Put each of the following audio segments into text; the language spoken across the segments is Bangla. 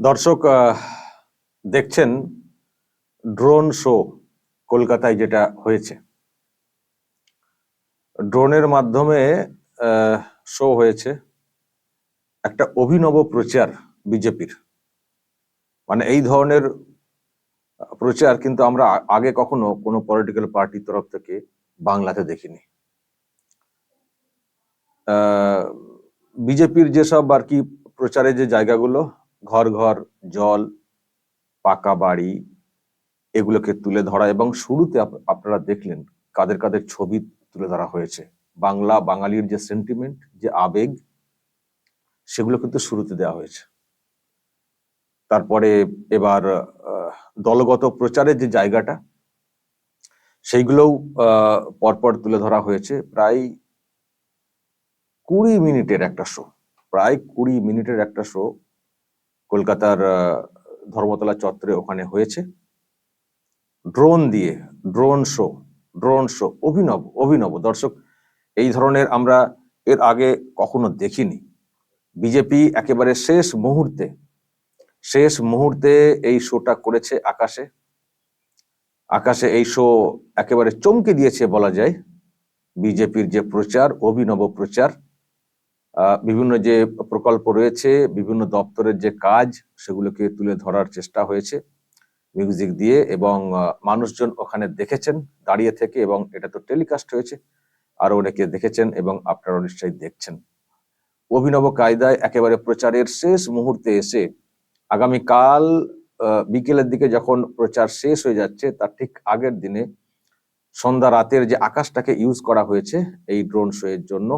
দর্শক দেখছেন ড্রোন শো কলকাতায় যেটা হয়েছে। ড্রোনের মাধ্যমে শো হয়েছে একটা অভিনব প্রচার বিজেপির। মানে এই ধরনের প্রচার কিন্তু আমরা আগে কখনো কোনো পলিটিক্যাল পার্টির তরফ থেকে বাংলাতে দেখিনি। বিজেপির যেসব আর কি প্রচারের যে জায়গাগুলো ঘর ঘর, জল, পাকা বাড়ি এগুলোকে তুলে ধরা এবং শুরুতে আপ- আপনারা দেখলেন কাদের কাদের ছবি তুলে ধরা হয়েছে। বাংলা, বাঙালির যে সেন্টিমেন্ট যে আবেগ, সেগুলো কিন্তু শুরুতে দেওয়া হয়েছে। তারপরে এবার দলগত প্রচারের যে জায়গাটা, সেইগুলোও পরপর তুলে ধরা হয়েছে। প্রায় কুড়ি মিনিটের একটা শো প্রায় কুড়ি মিনিটের একটা শো কলকাতার ধর্মতলা চত্বরে ওখানে হয়েছে। ড্রোন দিয়ে, ড্রোন শো ড্রোন শো, অভিনব অভিনব। দর্শক, এই ধরনের আমরা এর আগে কখনো দেখিনি। বিজেপি একেবারে শেষ মুহূর্তে শেষ মুহূর্তে এই শোটা করেছে আকাশে। আকাশে এই শো একেবারে চমকে দিয়েছে বলা যায়। বিজেপির যে প্রচার, অভিনব প্রচার বিভিন্ন যে প্রকল্প রয়েছে, বিভিন্ন দপ্তরের যে কাজ, সেগুলোকে তুলে ধরার চেষ্টা হয়েছে মিউজিক দিয়ে এবং মানুষজন ওখানে দেখেছেন, দাঁড়িয়ে থেকে এবং এটা তো টেলিকাস্ট হয়েছে। আরও অনেকে দেখেছেন এবং আপনারা নিশ্চয়ই দেখছেন। অভিনব কায়দায় একেবারে প্রচারের শেষ মুহূর্তে এসে আগামীকাল বিকেলের দিকে যখন প্রচার শেষ হয়ে যাচ্ছে, তার ঠিক আগের দিনে সন্ধ্যা রাতের যে আকাশটাকে ইউজ করা হয়েছে, এই ড্রোন শোয়ের জন্য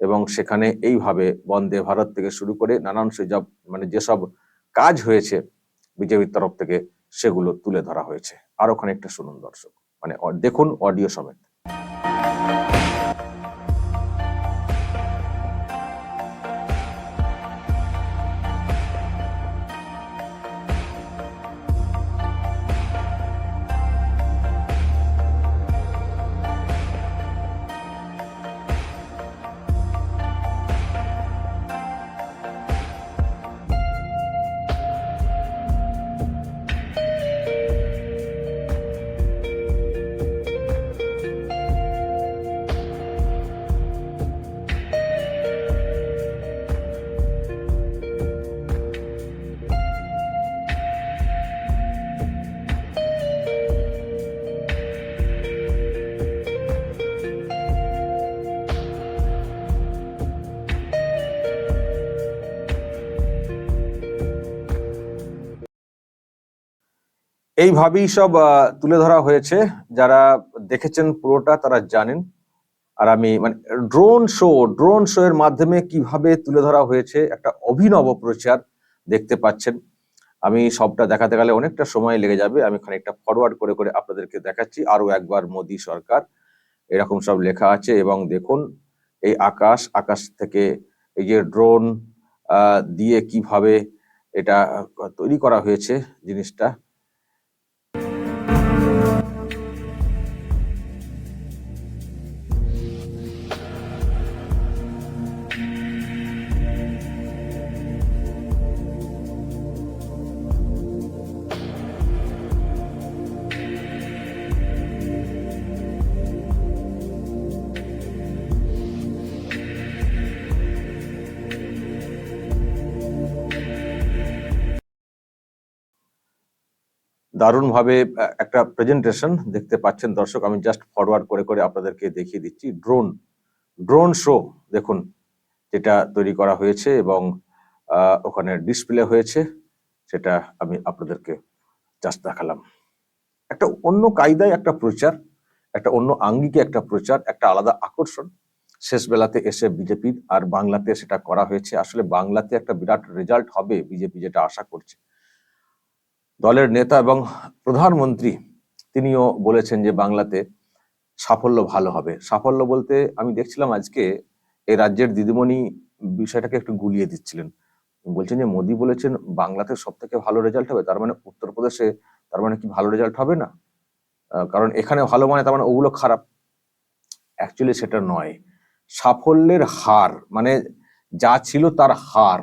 এবং সেখানে এইভাবে বন্দে ভারত থেকে শুরু করে নানান সেসব মানে যেসব কাজ হয়েছে বিজেপির তরফ থেকে, সেগুলো তুলে ধরা হয়েছে। আরও খানিকটা শুনুন দর্শক। মানে দেখুন অডিও সমেত। এইভাবেই সব তুলে ধরা হয়েছে। যারা দেখেছেন পুরোটা তারা জানেন। আর আমি মানে ড্রোন শো ড্রোন শো এর মাধ্যমে কীভাবে তুলে ধরা হয়েছে একটা অভিনব প্রচার দেখতে পাচ্ছেন। আমি সবটা দেখাতে গেলে অনেকটা সময় লেগে যাবে। আমি খানিকটা ফরওয়ার্ড করে করে আপনাদেরকে দেখাচ্ছি। আরও একবার মোদী সরকার, এরকম সব লেখা আছে। এবং দেখুন, এই আকাশ আকাশ থেকে এই যে ড্রোন দিয়ে কীভাবে এটা তৈরি করা হয়েছে জিনিসটা। দারুণভাবে একটা প্রেজেন্টেশন দেখতে পাচ্ছেন। দর্শক, আমি জাস্ট ফরওয়ার্ড করে করে আপনাদেরকে দেখিয়ে দিচ্ছি। ড্রোন ড্রোন শো দেখুন, যেটা তৈরি করা হয়েছে এবং ওখানে ডিসপ্লে হয়েছে, সেটা আমি আপনাদেরকে জাস্ট দেখালাম। একটা অন্য কায়দায় একটা প্রচার, একটা অন্য আঙ্গিকে একটা প্রচার, একটা আলাদা আকর্ষণ। শেষ বেলাতে এসে বিজেপির আর বাংলাতে সেটা করা হয়েছে। আসলে বাংলাতে একটা বিরাট রেজাল্ট হবে বিজেপি, যেটা আশা করছে। দলের নেতা এবং প্রধানমন্ত্রী তিনিও বলেছেন যে বাংলাতে সাফল্য ভালো হবে। সাফল্য বলতে আমি দেখছিলাম আজকে এই রাজ্যের দিদিমণি বিষয়টাকে একটু গুলিয়ে দিচ্ছিলেন। বলছেন যে মোদী বলেছেন, বাংলাতে সব থেকে ভালো রেজাল্ট হবে। তার মানে উত্তরপ্রদেশে তার মানে কি ভালো রেজাল্ট হবে না? কারণ এখানে ভালো মানে তার মানে ওগুলো খারাপ। অ্যাকচুয়ালি সেটা নয়। সাফল্যের হার মানে যা ছিল তার হার।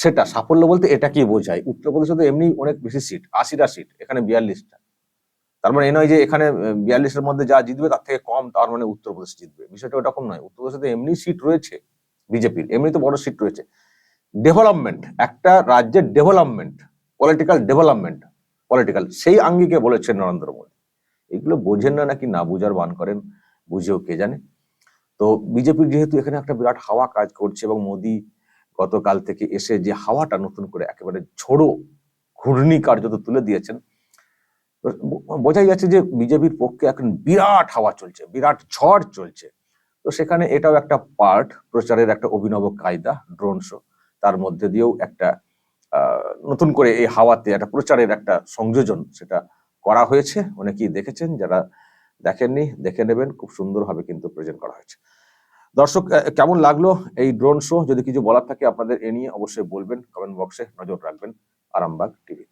সেটা, সাফল্য বলতে এটা কি বোঝায়। উত্তরপ্রদেশে তো এমনি অনেক বেশি সিট আশিটা সিট এখানে বিয়াল্লিশটা। তার মানে এ নয় যে এখানে বিয়াল্লিশের মধ্যে যা জিতবে তার থেকে কম, তার মানে উত্তরপ্রদেশ জিতবে। বিষয়টা ওরকম নয়। উত্তরপ্রদেশে তো এমনি সিট রয়েছে বিজেপির, এমনি তো বড় সিট রয়েছে। ডেভেলপমেন্ট একটা রাজ্যের ডেভেলপমেন্ট পলিটিক্যাল ডেভেলপমেন্ট পলিটিক্যাল সেই আঙ্গিকে বলেছেন নরেন্দ্র মোদী। এগুলো বোঝেন না নাকি না বুঝার বান করেন, বুঝেও কে জানে। তো বিজেপির যেহেতু এখানে একটা বিরাট হাওয়া কাজ করছে এবং মোদী গতকাল থেকে এসে যে হাওয়াটা নতুন করে একেবারে ঝোড়ো ঘূর্ণি কার্যত তুলে দিয়েছেন বোঝাই যাচ্ছে যে বিজেপির পক্ষে এখন বিরাট হাওয়া চলছে, বিরাট ঝড় চলছে। তো সেখানে এটাও একটা পার্ট, প্রচারের একটা অভিনব কায়দা, ড্রোন শো। তার মধ্যে দিয়েও একটা নতুন করে এই হাওয়াতে একটা প্রচারের একটা সংযোজন সেটা করা হয়েছে। অনেকেই দেখেছেন, যারা দেখেননি, দেখে নেবেন, খুব সুন্দরভাবে কিন্তু প্রেজেন্ট করা হয়েছে। দর্শক কেমন লাগল এই ড্রোন শো যদি কিছু বলার থাকে আপনাদের এ নিয়ে অবশ্যই বলবেন কমেন্ট বক্সে নজর রাখবেন, আরামবাগ টিভি